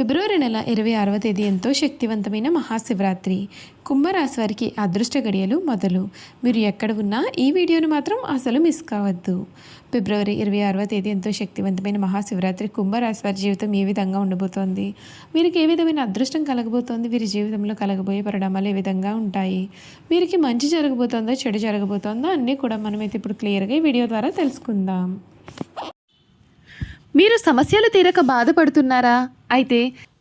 ఫిబ్రవరి నెల ఇరవై ఆరవ తేదీ ఎంతో శక్తివంతమైన మహాశివరాత్రి. కుంభరాశి వారికి అదృష్ట గడియలు మొదలు. మీరు ఎక్కడ ఉన్నా ఈ వీడియోను మాత్రం అసలు మిస్ కావద్దు. ఫిబ్రవరి ఇరవై ఆరవ తేదీ ఎంతో శక్తివంతమైన మహాశివరాత్రి కుంభరాశి వారి జీవితం ఏ విధంగా ఉండబోతోంది? వీరికి ఏ విధమైన అదృష్టం కలగబోతోంది? వీరి జీవితంలో కలగబోయే పరిణామాలు ఏ విధంగా ఉంటాయి? వీరికి మంచి జరగబోతోందో? చెడు జరగబోతోందో? అన్నీ కూడా మనమైతే ఇప్పుడు క్లియర్గా ఈ వీడియో ద్వారా తెలుసుకుందాం. మీరు సమస్యలు తీరక బాధపడుతున్నారా? అయితే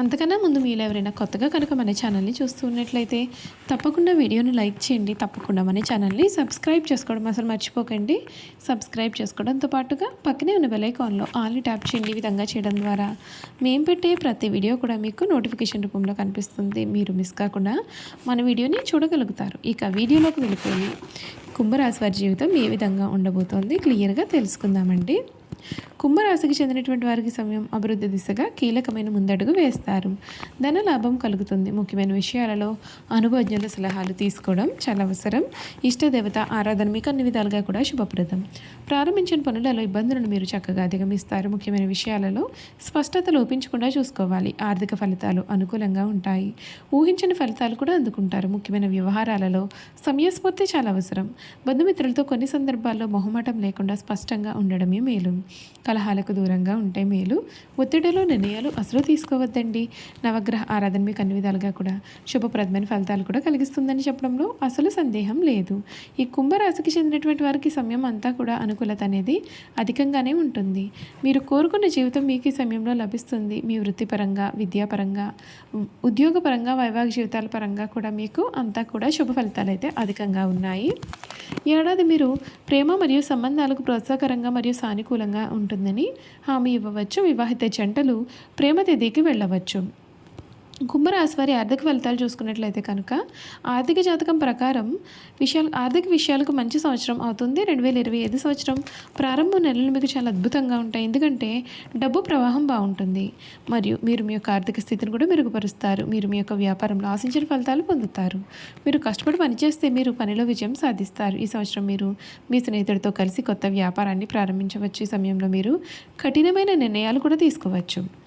అంతకన్నా ముందు మీరు ఎవరైనా కొత్తగా కనుక మన ఛానల్ని చూస్తూ ఉన్నట్లయితే తప్పకుండా వీడియోని లైక్ చేయండి. తప్పకుండా మన ఛానల్ని సబ్స్క్రైబ్ చేసుకోవడం అసలు మర్చిపోకండి. సబ్స్క్రైబ్ చేసుకోవడంతో పాటుగా పక్కనే ఉన్న బెలైకాన్లో ఆల్ని ట్యాప్ చేయండి ఈ విధంగా చేయడం ద్వారా. మేము పెట్టే ప్రతి వీడియో కూడా మీకు నోటిఫికేషన్ రూపంలో కనిపిస్తుంది. మీరు మిస్ కాకుండా మన వీడియోని చూడగలుగుతారు. ఇక వీడియోలోకి వెళ్ళిపోయి కుంభరాశి వారి జీవితం ఏ విధంగా ఉండబోతోంది క్లియర్గా తెలుసుకుందామండి. కుంభరాశికి చెందినటువంటి వారికి సమయం అభివృద్ధి దిశగా కీలకమైన ముందడుగు వేస్తారు. ధన లాభం కలుగుతుంది. ముఖ్యమైన విషయాలలో అనుభవజ్ఞుల సలహాలు తీసుకోవడం చాలా అవసరం. ఇష్టదేవత ఆరాధన మీకు అన్ని విధాలుగా కూడా శుభప్రదం. ప్రారంభించిన పనులలో ఇబ్బందులను మీరు చక్కగా అధిగమిస్తారు. ముఖ్యమైన విషయాలలో స్పష్టత లోపించకుండా చూసుకోవాలి. ఆర్థిక ఫలితాలు అనుకూలంగా ఉంటాయి. ఊహించిన ఫలితాలు కూడా అందుకుంటారు. ముఖ్యమైన వ్యవహారాలలో సమయస్ఫూర్తి చాలా అవసరం. బంధుమిత్రులతో కొన్ని సందర్భాల్లో మొహమాటం లేకుండా స్పష్టంగా ఉండడమే మేలు. కలహాలకు దూరంగా ఉంటే మేలు. ఒత్తిడిలో నిర్ణయాలు అసలు తీసుకోవద్దండి. నవగ్రహ ఆరాధన మీకు అన్ని విధాలుగా కూడా శుభప్రదమైన ఫలితాలు కూడా కలిగిస్తుందని చెప్పడంలో అసలు సందేహం లేదు. ఈ కుంభరాశికి చెందినటువంటి వారికి సమయం అంతా కూడా అనుకూలత అనేది అధికంగానే ఉంటుంది. మీరు కోరుకున్న జీవితం మీకు ఈ సమయంలో లభిస్తుంది. మీ వృత్తిపరంగా విద్యాపరంగా ఉద్యోగపరంగా వైవాహిక జీవితాల పరంగా కూడా మీకు అంతా కూడా శుభ ఫలితాలు అయితే అధికంగా ఉన్నాయి. ఏడాది మీరు ప్రేమ మరియు సంబంధాలకు ప్రోత్సాహకరంగా మరియు సానుకూలంగా ఉంటుందని హామీ ఇవ్వవచ్చు. వివాహిత జంటలు ప్రేమ తేదీకి వెళ్ళవచ్చు. కుంభరాశి వారి ఆర్థిక ఫలితాలు చూసుకున్నట్లయితే కనుక ఆర్థిక జాతకం ప్రకారం విషయాలు ఆర్థిక విషయాలకు మంచి సంవత్సరం అవుతుంది. రెండు వేల ఇరవై ఐదు సంవత్సరం ప్రారంభ నెలలు మీకు చాలా అద్భుతంగా ఉంటాయి. ఎందుకంటే డబ్బు ప్రవాహం బాగుంటుంది. మరియు మీరు మీ యొక్క ఆర్థిక స్థితిని కూడా మెరుగుపరుస్తారు. మీరు మీ యొక్క వ్యాపారంలో ఆశించిన ఫలితాలు పొందుతారు. మీరు కష్టపడి పనిచేస్తే మీరు పనిలో విజయం సాధిస్తారు. ఈ సంవత్సరం మీరు మీ స్నేహితుడితో కలిసి కొత్త వ్యాపారాన్ని ప్రారంభించవచ్చు. ఈ సమయంలో మీరు కఠినమైన నిర్ణయాలు కూడా తీసుకోవచ్చు.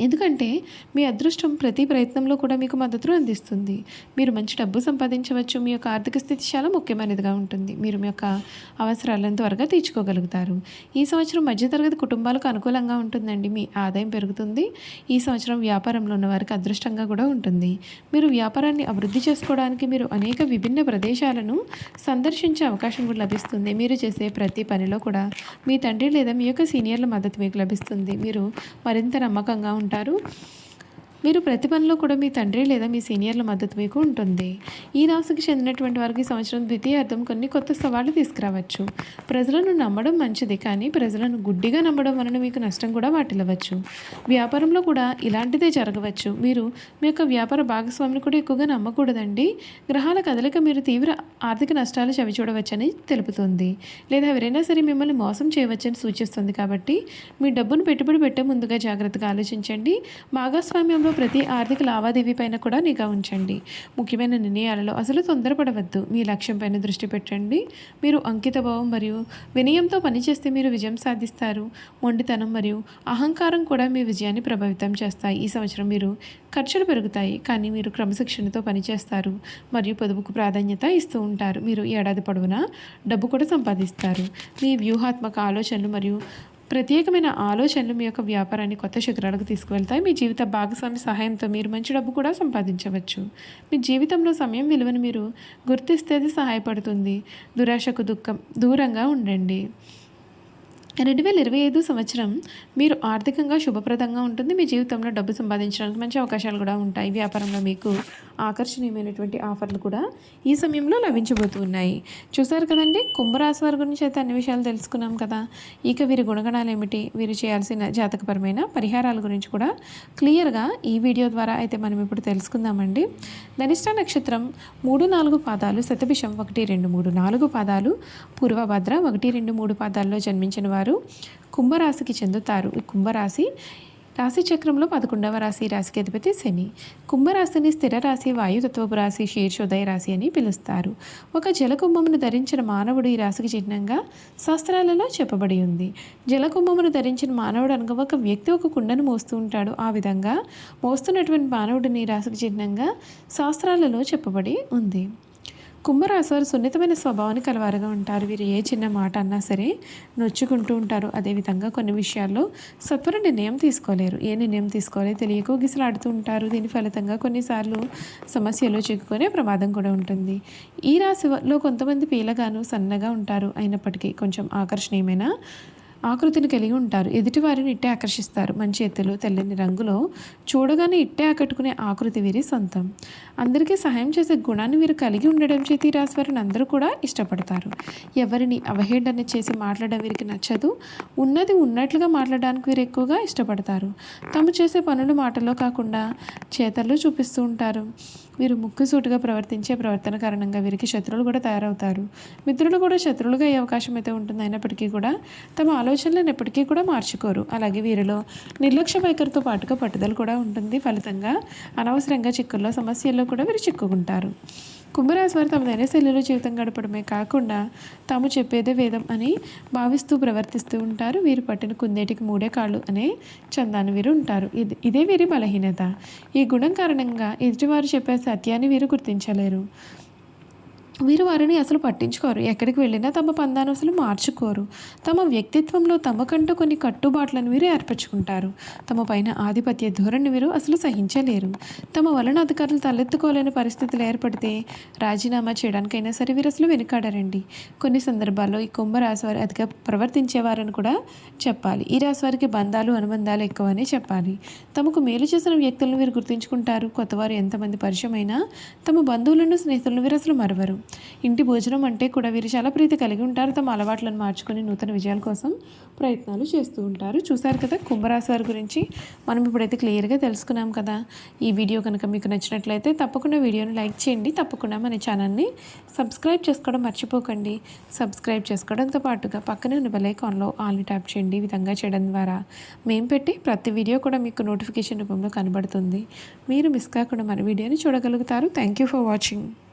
ఎందుకంటే మీ అదృష్టం ప్రతి ప్రయత్నంలో కూడా మీకు మద్దతును అందిస్తుంది. మీరు మంచి డబ్బు సంపాదించవచ్చు. మీ యొక్క ఆర్థిక స్థితి చాలా ముఖ్యమైనదిగా ఉంటుంది. మీరు మీ యొక్క అవసరాలను త్వరగా తీర్చుకోగలుగుతారు. ఈ సంవత్సరం మధ్యతరగతి కుటుంబాలకు అనుకూలంగా ఉంటుందండి. మీ ఆదాయం పెరుగుతుంది. ఈ సంవత్సరం వ్యాపారంలో ఉన్న వారికి అదృష్టంగా కూడా ఉంటుంది. మీరు వ్యాపారాన్ని అభివృద్ధి చేసుకోవడానికి మీరు అనేక విభిన్న ప్రదేశాలను సందర్శించే అవకాశం కూడా లభిస్తుంది. మీరు చేసే ప్రతి పనిలో కూడా మీ తండ్రి లేదా మీ యొక్క సీనియర్ల మద్దతు మీకు లభిస్తుంది. మీరు మరింత నమ్మకంగా ఉంటారు. మీరు ప్రతి పనిలో కూడా మీ తండ్రి లేదా మీ సీనియర్ల మద్దతు మీకు ఉంటుంది. ఈ రాశికి చెందినటువంటి వారికి సంవత్సరం సంవత్సరం ద్వితీయార్థం కొన్ని కొత్త సవాళ్ళు తీసుకురావచ్చు. ప్రజలను నమ్మడం మంచిది కానీ ప్రజలను గుడ్డిగా నమ్మడం వలన మీకు నష్టం కూడా వాటిల్లవచ్చు. వ్యాపారంలో కూడా ఇలాంటిదే జరగవచ్చు. మీరు మీ యొక్క వ్యాపార భాగస్వామిని కూడా ఎక్కువగా నమ్మకూడదండి. గ్రహాల కదలిక మీరు తీవ్ర ఆర్థిక నష్టాలు చవి చూడవచ్చని తెలుపుతుంది. లేదా ఎవరైనా సరే మిమ్మల్ని మోసం చేయవచ్చని సూచిస్తుంది కాబట్టి మీ డబ్బును పెట్టుబడి పెట్టే ముందుగా జాగ్రత్తగా ఆలోచించండి. భాగస్వామ్యంలో ప్రతి ఆర్థిక లావాదేవీ పైన కూడా నిఘా ఉంచండి. ముఖ్యమైన నిర్ణయాలలో అసలు తొందరపడవద్దు. మీ లక్ష్యం పైన దృష్టి పెట్టండి. మీరు అంకితభావం మరియు వినయంతో పనిచేస్తే మీరు విజయం సాధిస్తారు. మొండితనం మరియు అహంకారం కూడా మీ విజయాన్ని ప్రభావితం చేస్తాయి. ఈ సంవత్సరం మీరు ఖర్చులు పెరుగుతాయి కానీ మీరు క్రమశిక్షణతో పనిచేస్తారు మరియు పొదుపుకు ప్రాధాన్యత ఇస్తూ ఉంటారు. మీరు ఏడాది పొడవునా డబ్బు కూడా సంపాదిస్తారు. మీ వ్యూహాత్మక ఆలోచనలు మరియు ప్రత్యేకమైన ఆలోచనలు మీ యొక్క వ్యాపారాన్ని కొత్త శిఖరాలకు తీసుకువెళ్తాయి. మీ జీవిత భాగస్వామి సహాయంతో మీరు మంచి డబ్బు కూడా సంపాదించవచ్చు. మీ జీవితంలో సమయం విలువను మీరు గుర్తిస్తే అది సహాయపడుతుంది. దురాశకు దుఃఖం దూరంగా ఉండండి. రెండు వేల ఇరవై ఐదు సంవత్సరం మీరు ఆర్థికంగా శుభప్రదంగా ఉంటుంది. మీ జీవితంలో డబ్బు సంపాదించడానికి మంచి అవకాశాలు కూడా ఉంటాయి. వ్యాపారంలో మీకు ఆకర్షణీయమైనటువంటి ఆఫర్లు కూడా ఈ సమయంలో లభించబోతున్నాయి చూసారు కదండి? కుంభరాశి వారి గురించి అయితే అన్ని విషయాలు తెలుసుకున్నాం కదా. ఇక వీరి గుణగణాలు ఏమిటి? వీరు చేయాల్సిన జాతకపరమైన పరిహారాల గురించి కూడా క్లియర్గా ఈ వీడియో ద్వారా అయితే మనం ఇప్పుడు తెలుసుకుందామండి. ధనిష్ట నక్షత్రం మూడు నాలుగు పాదాలు శతభిషం ఒకటి రెండు మూడు నాలుగు పాదాలు పూర్వభద్ర ఒకటి రెండు మూడు పాదాల్లో జన్మించిన వారు కుంభరాశికి చెందుతారు. ఈ కుంభరాశి రాశి చక్రంలో పదకొండవ రాశి రాశికి అధిపతి శని. కుంభరాశిని స్థిర రాశి వాయుతత్వపు రాశి శీర్షోదయ రాశి అని పిలుస్తారు. ఒక జలకుంభమును ధరించిన మానవుడు ఈ రాశికి చిహ్నంగా శాస్త్రాలలో చెప్పబడి ఉంది. జలకుంభమును ధరించిన మానవుడు అనగా ఒక వ్యక్తి ఒక కుండను మోస్తూ ఉంటాడు. ఆ విధంగా మోస్తున్నటువంటి మానవుడిని రాశికి చిహ్నంగా శాస్త్రాలలో చెప్పబడి ఉంది. కుంభరాశివారు సున్నితమైన స్వభావాన్ని కలవారుగా ఉంటారు. వీరు ఏ చిన్న మాట అన్నా సరే నొచ్చుకుంటూ ఉంటారు. అదేవిధంగా కొన్ని విషయాల్లో సత్వర నిర్ణయం తీసుకోలేరు. ఏ నిర్ణయం తీసుకోవాలో తెలియక గిసలాడుతూ ఉంటారు. దీని ఫలితంగా కొన్నిసార్లు సమస్యలు చిక్కుకునే ప్రమాదం కూడా ఉంటుంది. ఈ రాశిలో కొంతమంది పీలగాను సన్నగా ఉంటారు. అయినప్పటికీ కొంచెం ఆకర్షణీయమైన ఆకృతిని కలిగి ఉంటారు. ఎదుటివారిని ఇట్టే ఆకర్షిస్తారు. మంచి ఎత్తులు తెల్లని రంగులో చూడగానే ఇట్టే ఆకట్టుకునే ఆకృతి వీరి సొంతం. అందరికీ సహాయం చేసే గుణాన్ని వీరు కలిగి ఉండడం చేతి రాశి వారిని అందరూ కూడా ఇష్టపడతారు. ఎవరిని అవహేళన చేసి మాట్లాడడం వీరికి నచ్చదు. ఉన్నది ఉన్నట్లుగా మాట్లాడడానికి వీరు ఎక్కువగా ఇష్టపడతారు. తాము చేసే పనులు మాటల్లో కాకుండా చేతల్లో చూపిస్తూ ఉంటారు. వీరు ముక్కుసూటిగా ప్రవర్తించే ప్రవర్తన కారణంగా వీరికి శత్రువులు కూడా తయారవుతారు. మిత్రులు కూడా శత్రువులుగా అయ్యే అవకాశం అయితే ఉంటుంది అయినప్పటికీ కూడా తమ ఆలోచన ఆలోచనలను ఎప్పటికీ కూడా మార్చుకోరు. అలాగే వీరిలో నిర్లక్ష్య వైఖరితో పాటుగా పట్టుదల కూడా ఉంటుంది. ఫలితంగా అనవసరంగా చిక్కుల్లో సమస్యల్లో కూడా వీరు చిక్కుకుంటారు. కుంభరాశి వారు తమ దినశైలిలో జీవితం గడపడమే కాకుండా తాము చెప్పేదే వేదం అని భావిస్తూ ప్రవర్తిస్తూ ఉంటారు. వీరు పట్టిన కుందేటికి మూడే కాళ్ళు అనే చందాన్ని వీరు ఉంటారు. ఇది ఇదే వీరి బలహీనత. ఈ గుణం కారణంగా ఎదుటివారు చెప్పే సత్యాన్ని వీరు గుర్తించలేరు. వీరు వారిని అసలు పట్టించుకోరు. ఎక్కడికి వెళ్ళినా తమ పందాను అసలు మార్చుకోరు. తమ వ్యక్తిత్వంలో తమకంటూ కొన్ని కట్టుబాట్లను వీరు ఏర్పరచుకుంటారు. తమ పైన ఆధిపత్య ధోరణి వీరు అసలు సహించలేరు. తమ వలన అధికారులు తలెత్తుకోలేని పరిస్థితులు ఏర్పడితే రాజీనామా చేయడానికైనా సరే వీరు అసలు వెనుకాడారండి. కొన్ని సందర్భాల్లో ఈ కుంభరాశి వారు అతిగా ప్రవర్తించేవారని కూడా చెప్పాలి. ఈ రాశి వారికి బంధాలు అనుబంధాలు ఎక్కువనే చెప్పాలి. తమకు మేలు చేసిన వ్యక్తులను వీరు గుర్తుంచుకుంటారు. కొత్తవారు ఎంతమంది పరిచయం అయినా తమ బంధువులను స్నేహితులను వీరు అసలు మరవరు. ఇంటి భోజనం అంటే కూడా వీరు చాలా ప్రీతి కలిగి ఉంటారు. తమ అలవాట్లను మార్చుకొని నూతన విజయాల కోసం ప్రయత్నాలు చేస్తూ ఉంటారు. చూసారు కదా కుంభరాశి వారి గురించి? మనం ఇప్పుడైతే క్లియర్గా తెలుసుకున్నాం కదా. ఈ వీడియో కనుక మీకు నచ్చినట్లయితే తప్పకుండా వీడియోని లైక్ చేయండి. తప్పకుండా మన ఛానల్ని సబ్స్క్రైబ్ చేసుకోవడం మర్చిపోకండి. సబ్స్క్రైబ్ చేసుకోవడంతో పాటుగా పక్కనే ఉన్న బెలైకాన్లో ఆల్ని ట్యాప్ చేయండి. ఈ విధంగా చేయడం ద్వారా మేము పెట్టి ప్రతి వీడియో కూడా మీకు నోటిఫికేషన్ రూపంలో కనబడుతుంది. మీరు మిస్ కాకుండా మన వీడియోని చూడగలుగుతారు. Thank you for watching.